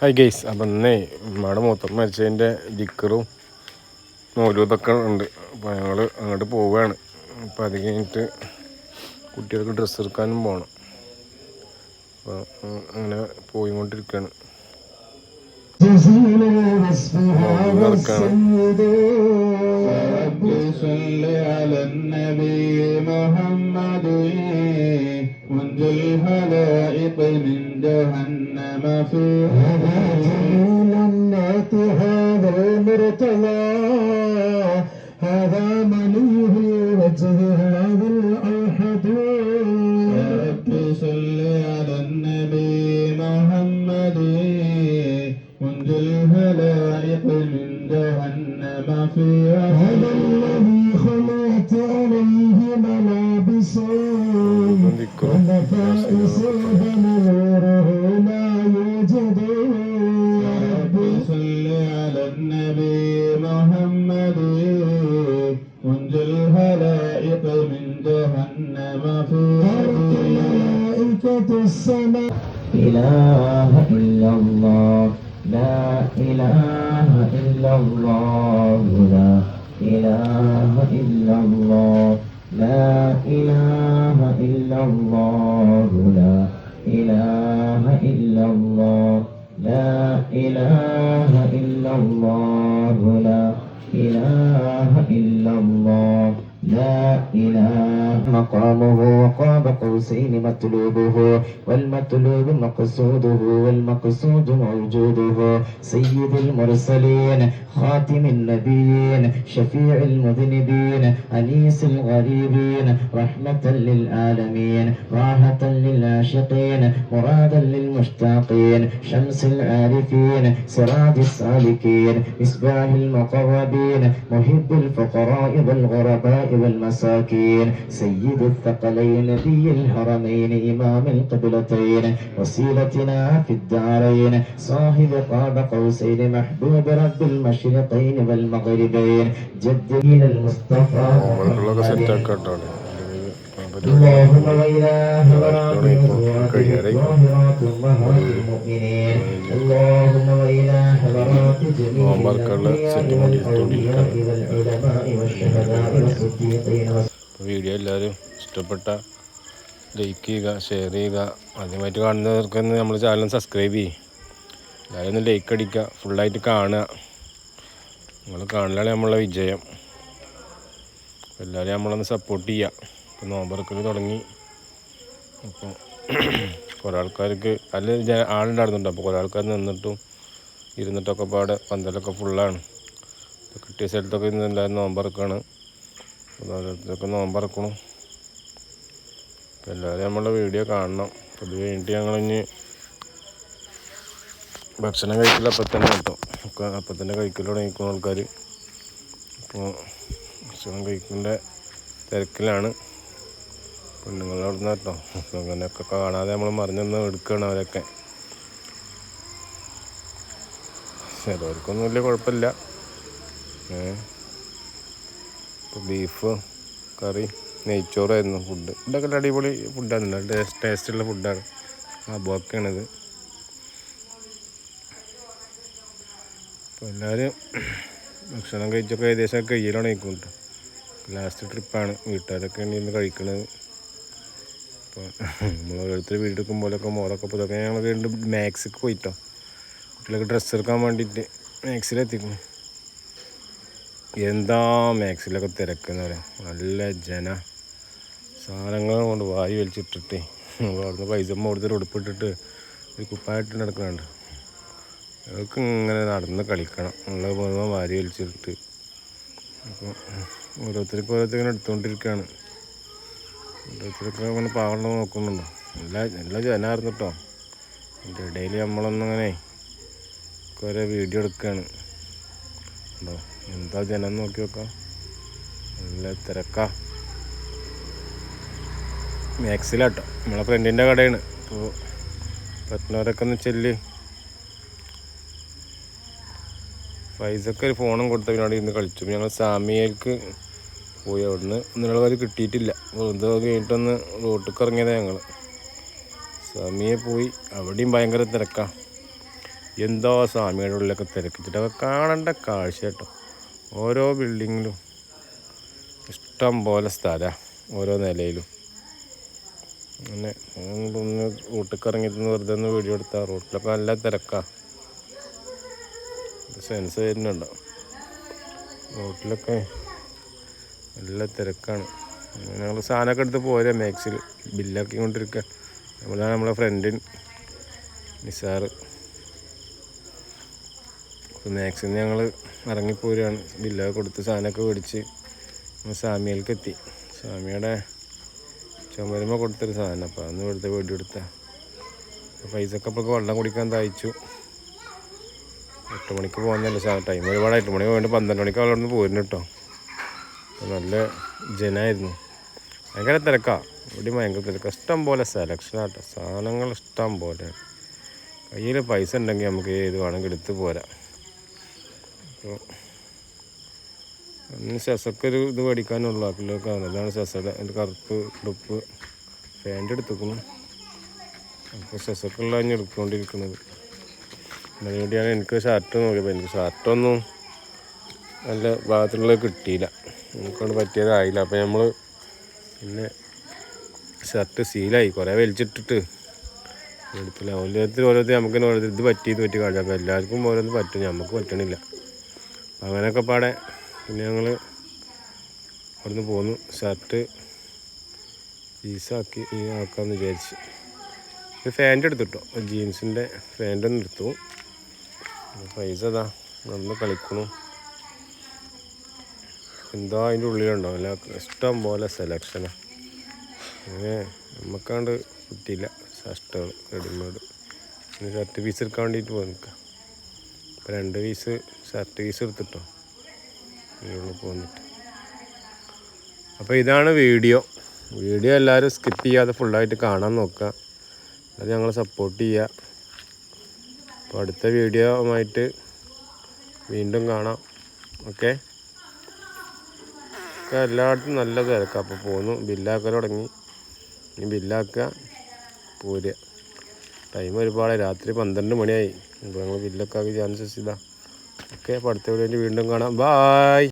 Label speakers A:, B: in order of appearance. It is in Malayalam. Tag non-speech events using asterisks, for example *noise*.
A: ഹൈ ഗെയ്സ് അപ്പം ഇന്നേ നമ്മുടെ മൊത്തം മരിച്ചതിന്റെ ദിക്കറും നൂലും ഇതൊക്കെ ഉണ്ട്. അപ്പോൾ ഞങ്ങൾ അങ്ങോട്ട് പോവുകയാണ് അപ്പം അത് കഴിഞ്ഞിട്ട് കുട്ടികൾക്ക് ഡ്രസ്സ് എടുക്കാനും പോകണം അപ്പോൾ അങ്ങനെ
B: പോയി കൊണ്ടിരിക്കുകയാണ് മുൻജുൽ ഹലൈഖ ما في
C: جنات هذا المرتضى. هذا منيه الوجه هذا الأحد.
B: رب صل على النبي محمد. منذ الخلائق من جهنم في
C: هذا الذي خلقت عليه ملابسي. ونفائس الهمور السماء
D: إله إلا الله لا إله إلا الله لا إله إلا الله لا إله إلا مقامه وقاب قوسين مطلوبه والمطلوب مقصوده والمقصود موجوده. سيد المرسلين خاتم النبيين شفيع المذنبين أنيس الغريبين رحمة للعالمين راحة للعاشقين مرادا للمشتاقين شمس العارفين سراج السالكين مصباح المقربين محب الفقراء والغرباء والمساكين. سيد ثقلين في الهرمين إمام القبلتين وسيلتنا في الدارين صاحب قاب قوسين محبوب رب المشرقين والمغربين جدين المصطفى اللهم إله برات أمهات المؤمنين اللهم وإله برات جميع الأنبياء والعلماء والشهداء والصديقين والصالحين
A: വീഡിയോ എല്ലാവരും ഇഷ്ടപ്പെട്ട ലൈക്ക് ചെയ്യുക ഷെയർ ചെയ്യുക. ആദ്യമായിട്ട് കാണുന്നവർക്കൊന്ന് നമ്മൾ ചാനൽ സബ്സ്ക്രൈബ് ചെയ്യും. എല്ലാവരും ഒന്ന് ലൈക്ക് അടിക്കുക ഫുള്ളായിട്ട് കാണുക. നിങ്ങൾ കാണലാണ് നമ്മളെ വിജയം. എല്ലാവരും നമ്മളൊന്ന് സപ്പോർട്ട് ചെയ്യുക. ഇപ്പോൾ നോമ്പറക്കൽ തുടങ്ങി. അപ്പോൾ *clears throat* കുറേ ആൾക്കാർക്ക് അതിൽ ആളുണ്ടായിരുന്നുണ്ട്. അപ്പോൾ കുറേ ആൾക്കാർ നിന്നിട്ടും ഇരുന്നിട്ടൊക്കെ പാടെ പന്തലൊക്കെ ഫുള്ളാണ് കിട്ടിയ സ്ഥലത്തൊക്കെ ഇന്ന് എല്ലാവരും നോമ്പറക്കാണ്. ഓരോരുത്തരൊക്കെ നോമ്പറക്കണം. എല്ലാവരും നമ്മളുടെ വീഡിയോ കാണണം. ഇത് കഴിഞ്ഞിട്ട് ഞങ്ങളിഞ്ഞ് ഭക്ഷണം കഴിക്കില്ല അപ്പം തന്നെ കിട്ടും. ഒക്കെ അപ്പം തന്നെ കഴിക്കൽ തുടങ്ങിക്കുന്ന ആൾക്കാർ അപ്പോൾ ഭക്ഷണം കഴിക്കേണ്ട തിരക്കിലാണ്. പെണ്ണുങ്ങളുടെ അവിടെ നിന്ന് കേട്ടോ. അങ്ങനെയൊക്കെ കാണാതെ നമ്മൾ മറിഞ്ഞൊന്ന് എടുക്കുകയാണ് അവരൊക്കെ. ചിലവർക്കൊന്നും വലിയ കുഴപ്പമില്ല. ഏഹ് ഇപ്പോൾ ബീഫ് കറി നെയ്ച്ചോറായിരുന്നു ഫുഡ് ഫുഡൊക്കെ അടിപൊളി ഫുഡാണ് നല്ല ടേസ്റ്റ് ടേസ്റ്റുള്ള ഫുഡാണ് ആ ബോക്കാണിത് അപ്പോൾ എല്ലാവരും ഭക്ഷണം കഴിച്ചൊക്കെ ഏകദേശം കയ്യിലാണ് കഴിക്കുന്നുണ്ട് ലാസ്റ്റ് ട്രിപ്പാണ് വീട്ടുകാരൊക്കെ ഇന്ന് കഴിക്കണത്. അപ്പോൾ നമ്മൾ ഓരോരുത്തർ വീടെടുക്കുമ്പോഴൊക്കെ മോളൊക്കെ അപ്പോൾ ഇതൊക്കെ ഞങ്ങൾ മാക്സിക്ക് പോയിട്ടോ. കുട്ടികൾക്ക് ഡ്രസ്സ് എടുക്കാൻ വേണ്ടിയിട്ട് മാക്സിലെത്തിക്കുന്നു എന്താ മാക്സിലൊക്കെ തിരക്കെന്ന് പറയാം നല്ല ജന സാധനങ്ങൾ കൊണ്ട് വായു വലിച്ചിട്ടിട്ടേ അവിടുന്ന് പൈസ കൊടുത്തൊരു ഉടുപ്പിട്ടിട്ട് ഒരു കുപ്പായിട്ട് നടക്കുന്നുണ്ട്. അവർക്ക് ഇങ്ങനെ നടന്ന് കളിക്കണം. ഉള്ള മുഴുവൻ വാരി വലിച്ചിട്ട്. അപ്പോൾ ഓരോരുത്തർക്ക് ഓരോരുത്തർ ഇങ്ങനെ എടുത്തുകൊണ്ടിരിക്കുകയാണ്. ഓരോരുത്തർക്ക് അങ്ങനെ പാവണം നോക്കുന്നുണ്ടോ. നല്ല നല്ല ജനായിരുന്നു കേട്ടോ അതിന്റെ ഇടയിൽ നമ്മളൊന്നിങ്ങനെ കുറേ വീഡിയോ എടുക്കുകയാണ്. ഉണ്ടോ? എന്താ ജനം നോക്കി നോക്കാം? നല്ല തിരക്കാ. മാക്സിലാട്ടോ. നമ്മളെ ഫ്രണ്ടിന്റെ കടയാണ്. അപ്പോൾ പറ്റുന്നവരൊക്കെ ഒന്ന് ചെല്ല്. ഫൈസൊക്കെ ഒരു ഫോണും കൊടുത്ത പിന്നെ ഇന്ന് കളിച്ചു. ഞങ്ങൾ സാമിയക്ക് പോയി. അവിടുന്ന് ഇന്നലെ വരെ കിട്ടിയിട്ടില്ല. വെറുതെ കഴിഞ്ഞിട്ടൊന്ന് റോട്ടിലേക്ക് ഇറങ്ങിയതാണ് ഞങ്ങൾ സാമിയെ പോയി. അവിടെയും ഭയങ്കര തിരക്കാണ് എന്തോ സ്വാമിയുടെ ഉള്ളിലൊക്കെ തിരക്കിച്ചിട്ടൊക്കെ കാണേണ്ട കാഴ്ച കേട്ടോ. ഓരോ ബിൽഡിങ്ങിലും ഇഷ്ടം പോലെ സ്ഥലമാണ് ഓരോ നിലയിലും. അങ്ങനെ ഒന്ന് റൂട്ടിൽ ഇറങ്ങിയിട്ട് വെറുതെ ഒന്ന് വീഡിയോ എടുത്താൽ റോട്ടിലൊക്കെ നല്ല തിരക്കാണ് സെൻസ് വരുന്നുണ്ടോ. റോട്ടിലൊക്കെ നല്ല തിരക്കാണ്. ഞങ്ങൾ സാധനമൊക്കെ എടുത്ത് പോരാ മാക്സിൽ ബില്ലാക്കി കൊണ്ടിരിക്കുക നമ്മളാണ് നമ്മളെ ഫ്രണ്ടിൻ നിസാറ്. അപ്പോൾ മാക്സിമം ഞങ്ങൾ ഇറങ്ങിപ്പോരുകയാണ് ബില്ലൊക്കെ കൊടുത്ത് സാധനമൊക്കെ മേടിച്ച് സാമിയിലേക്ക് എത്തി സാമിയുടെ ചുമരുമ കൊടുത്തൊരു സാധനം. അപ്പോൾ അന്ന് ഇവിടുത്തെ വേണ്ടി കൊടുത്ത. ഒക്കെ അപ്പോൾ വെള്ളം കുടിക്കാൻ തയ്ച്ചു എട്ട് മണിക്ക് പോകുന്നല്ലോ സാ ടൈം ഒരുപാട് എട്ട് മണിക്ക് പോയിട്ട് പന്ത്രണ്ട് മണിക്ക് അവിടെ നിന്ന് പോരുന്നു കേട്ടോ. അപ്പോൾ നല്ല ജനമായിരുന്നു ഭയങ്കര തിരക്കാണ് ഇവിടെ ഭയങ്കര തിരക്കാണ് ഇഷ്ടം പോലെ സെലക്ഷനാട്ടോ സാധനങ്ങൾ ഇഷ്ടം പോലെ. കയ്യിൽ പൈസ ഉണ്ടെങ്കിൽ നമുക്ക് ഏത് വേണമെങ്കിൽ എടുത്ത് പോരാ. അപ്പോൾ അന്ന് ശസക്കൊരു ഒരു ഇത് മേടിക്കാനുള്ളൂ ആക്കിലൊക്കെ അതാണ് സെസയുടെ അതിന്റെ കറുപ്പ് ഉടുപ്പ് ഫാന്റെ എടുത്തേക്കുന്നു അപ്പോൾ ശസക്കുള്ള ഞാൻ എടുത്തുകൊണ്ടിരിക്കുന്നത്. അതിനുവേണ്ടിയാണ് എനിക്ക് ഷർട്ട് നോക്കിയപ്പോൾ എനിക്ക് ഷർട്ടൊന്നും നല്ല ഭാഗത്തുള്ളത് കിട്ടിയില്ല. എനിക്കൊണ്ട് പറ്റിയതായില്ല. അപ്പോൾ നമ്മൾ പിന്നെ ഷർട്ട് സീലായി. കുറേ വലിച്ചിട്ടിട്ട് എടുത്തില്ല ഓരോരുത്തർ ഓരോരുത്തർ നമുക്ക് ഓരോരുത്തർ ഇത് പറ്റി ഇത് പറ്റി കാണിച്ചാൽ എല്ലാവർക്കും ഓരോന്ന് പറ്റും. നമുക്ക് പറ്റണില്ല. അങ്ങനെയൊക്കെ പാടെ പിന്നെ ഞങ്ങൾ അവിടുന്ന് പോന്നു. ഷർട്ട് പീസാക്കി ആക്കാമെന്ന് വിചാരിച്ച്. ഒരു ഫാന്റ് എടുത്തിട്ടോ. ജീൻസിന്റെ ഫാന്റ് ഒന്ന് എടുത്തു. പൈസ അതാ നടന്ന് കളിക്കണു. എന്താ അതിന്റെ ഉള്ളിലുണ്ടോ? അല്ല ഇഷ്ടം പോലെ സെലക്ഷനാണ് അങ്ങനെ നമുക്കാണ്ട് കിട്ടിയില്ല. ഷർട്ടുകൾ റെഡിമെയ്ഡ് ഇനി ഷർട്ട് പീസ് എടുക്കാൻ വേണ്ടിയിട്ട് പോയി നിൽക്കാം. രണ്ട് പീസ് ഷർട്ട് പീസ് എടുത്തിട്ടോ. പോന്നിട്ട്. അപ്പോൾ ഇതാണ് വീഡിയോ വീഡിയോ എല്ലാവരും സ്കിപ്പ് ചെയ്യാതെ ഫുള്ളായിട്ട് കാണാൻ നോക്കുക. അത് ഞങ്ങളെ സപ്പോർട്ട് ചെയ്യുക. അപ്പോൾ അടുത്ത വീഡിയോ ആയിട്ട് വീണ്ടും കാണാം. ഓക്കെ ഒക്കെ എല്ലായിടത്തും നല്ല തിരക്കാം. അപ്പോൾ പോന്നു. ബില്ലാക്കൽ തുടങ്ങി. ഇനി ബില്ലാക്കുക പോരുക. ടൈം ഒരുപാട് രാത്രി പന്ത്രണ്ട് മണിയായി. അപ്പോൾ ഞങ്ങൾ ബില്ലൊക്കെ ആക്കി ചാൻസസ് ഇതാ. ഓക്കെ അപ്പോൾ അടുത്ത വീഡിയോയിൽ വീണ്ടും കാണാം. ബായ്